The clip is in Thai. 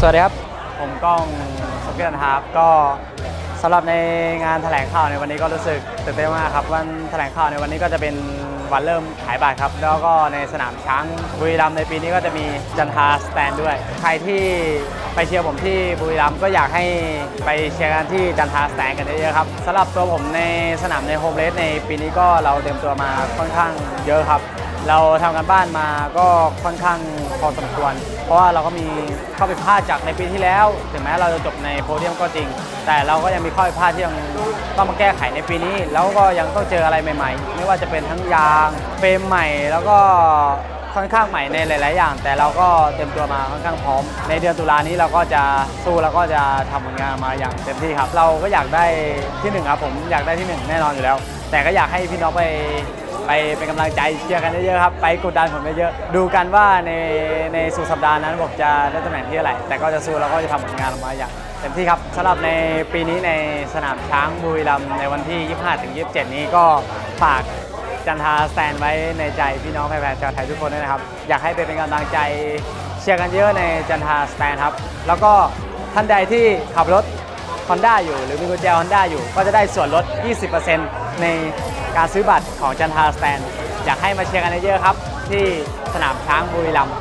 สวัสดีครับ ผมก้องสกิลันครับก็สำหรับในงานแถลงข่าวในวันนี้ก็รู้สึกตื่นเต้นมากครับวันแถลงข่าวในวันนี้ก็จะเป็นวันเริ่มขายบัตรครับ แล้วก็ในสนามช้างบุรีรัมย์ในปีนี้ก็จะมีจันทาสแตนด้วย ใครที่ไปเชียร์ผมที่บุรีรัมย์ก็อยากให้ไปเชียร์กันที่จันทาสแตนกันเยอะๆครับสำหรับตัวผมในสนามในโฮมเลสในปีนี้ก็เราเตรียมตัวมาค่อนข้างเยอะครับ เราทำกันบ้านมาก็ค่อนข้างพอสมควร เพราะว่าเราก็มีข้อผิดพลาดจากในปีที่แล้ว ถึงแม้เราจะจบในโพเดียมก็จริง แต่เราก็ยังมีข้อผิดพลาดที่ยังต้องมาแก้ไขในปีนี้ แล้วก็ยังต้องเจออะไรใหม่ๆ ไม่ว่าจะเป็นทั้งยางเฟรมใหม่ แล้วก็ค่อนข้างใหม่ในหลาย ๆ อย่าง แต่เราก็เตรียมตัวมาค่อนข้างพร้อม ในเดือนตุลานี้เราก็จะสู้แล้วก็จะทำผลงานมาอย่างเต็มที่ครับ เราก็อยากได้ที่หนึ่งครับผมอยากได้ที่หนึ่งแน่นอนอยู่แล้ว แต่ก็อยากให้พี่น้องไป ไปเป็นกำลังใจเชียร์กันเยอะๆครับ ไปกดดันผมเยอะๆดูกันว่าในในสุดสัปดาห์นั้นผมจะได้ตำแหน่งที่เท่าไรแต่ก็จะสู้แล้วก็จะทำผลงานออกมาอย่างเต็มที่ครับสำหรับในปีนี้ในสนามช้างบุรีรัมย์ในวันที่ 25-27 นี้ก็ฝากจันทาสแตนไว้ในใจพี่น้องแฟนๆชาวไทยทุกคนด้วยนะครับ อยากให้ไปเป็นกำลังใจเชียร์กันเยอะในจันทาสแตนครับ แล้วก็ท่านใดที่ขับรถ Honda อยู่ หรือมีกุญแจ Honda อยู่ ก็จะได้ส่วนลด 20%ในการซื้อบัตรของจันทาสแตน อยากให้มาเชียร์กันเยอะๆครับ ที่สนามช้างบุรีรัมย์